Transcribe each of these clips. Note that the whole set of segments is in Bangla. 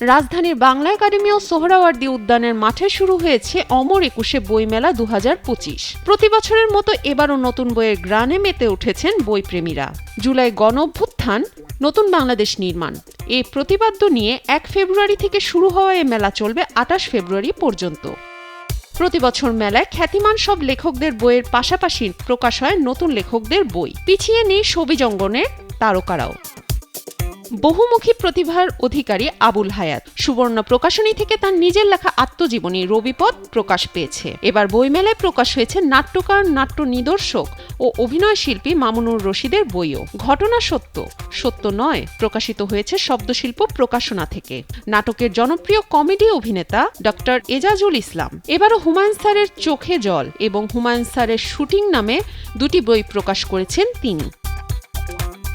রাজধানীর বাংলা একাডেমি ও সোহরাওয়ার্দী উদ্যানের মাঠে শুরু হয়েছে অমর একুশে বইমেলা দু প্রতি বছরের মতো এবারও নতুন বইয়ের গ্রানে মেতে উঠেছেন বইপ্রেমীরা। জুলাই গণ অভ্যুত্থান, নতুন বাংলাদেশ নির্মাণ। এ প্রতিপাদ্য নিয়ে এক ফেব্রুয়ারি থেকে শুরু হওয়া এ মেলা চলবে আটাশ ফেব্রুয়ারি পর্যন্ত। প্রতি বছর মেলায় খ্যাতিমান সব লেখকদের বইয়ের পাশাপাশি প্রকাশ হয় নতুন লেখকদের বই। পিছিয়ে নেই ছবি জঙ্গনের তারকারাও। বহুমুখী প্রতিভার অধিকারী আবুল হায়াত। সুবর্ণ প্রকাশনী থেকে তার নিজের লেখা আত্মজীবনী রবিপদ প্রকাশ পেয়েছে। এবার বইমেলায় প্রকাশ হয়েছে নাট্যকার, নাট্য নিদর্শক ও অভিনয় শিল্পী মামুনুর রশিদের বইও। ঘটনা সত্য সত্য নয়, প্রকাশিত হয়েছে শব্দশিল্প প্রকাশনা থেকে। নাটকের জনপ্রিয় কমেডি অভিনেতা ডক্টর এজাজুল ইসলাম। এবারও হুমায়ুন স্যারের চোখে জল এবং হুমায়ুন স্যারের শুটিং নামে দুটি বই প্রকাশ করেছেন তিনি।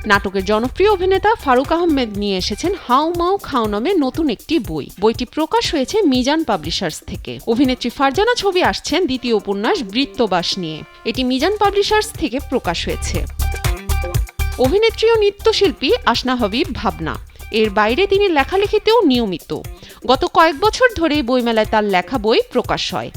নাটকের জনপ্রিয় অভিনেতা ফারুক আহমেদ নিয়ে এসেছেন হাউ মাউ খাও নামে নতুন একটি বই। বইটি প্রকাশ হয়েছে মিজান পাবলিশার্স থেকে। অভিনেত্রী ফারজানা ছবি আসছেন দ্বিতীয় উপন্যাস বৃত্তবাস নিয়ে। এটি মিজান পাবলিশার্স থেকে প্রকাশ হয়েছে। অভিনেত্রী ও নৃত্যশিল্পী আসনা হবিব ভাবনা। এর বাইরে তিনি লেখালেখিতেও নিয়মিত। গত কয়েক বছর ধরে বইমেলায় তার লেখা বই প্রকাশ হয়।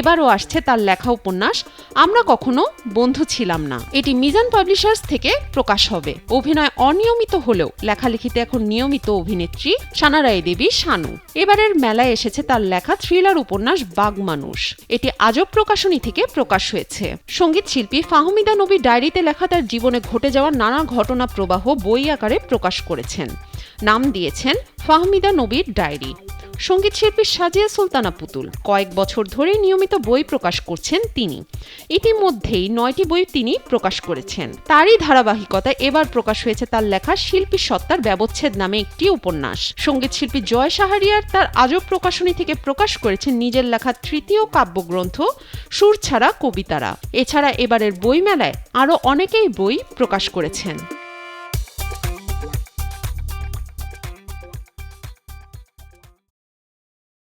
এবারও আসছে তার লেখা উপন্যাস, আমরা কখনো বন্ধু ছিলাম না। এটি মিজান পাবলিশার্স থেকে প্রকাশ হবে। অভিনয় অনিয়মিত হলেও লেখালেখিতে এখন নিয়মিত অভিনেত্রী সানারায় দেবী শানু। এবারের মেলায় এসেছে তার লেখা থ্রিলার উপন্যাস বাঘ মানুষ এটি আজব প্রকাশনী থেকে প্রকাশ হয়েছে। সংগীত শিল্পী ফাহমিদা নবী ডায়েরিতে লেখা তার জীবনে ঘটে যাওয়া নানা ঘটনা প্রবাহ বই আকারে প্রকাশ করেছেন। নাম দিয়েছেন ফাহমিদা নবীর ডায়েরি। সংগীত শিল্পী সাজিয়া সুলতানা পুতুল। কয়েক বছর ধরে নিয়মিত বই প্রকাশ করছেন তিনি। ইতিমধ্যেই নয়টি বই তিনি প্রকাশ করেছেন। তারই ধারাবাহিকতায় এবার প্রকাশ হয়েছে তার লেখা শিল্পী সত্তার ব্যবচ্ছেদ নামে একটি উপন্যাস। সংগীত শিল্পী জয় সাহারিয়ার তার আজব প্রকাশনী থেকে প্রকাশ করেছেন নিজের লেখা তৃতীয় কাব্যগ্রন্থ সুর ছাড়া কবিতারা। এছাড়া এবারের বইমেলায় আরও অনেকেই বই প্রকাশ করেছেন।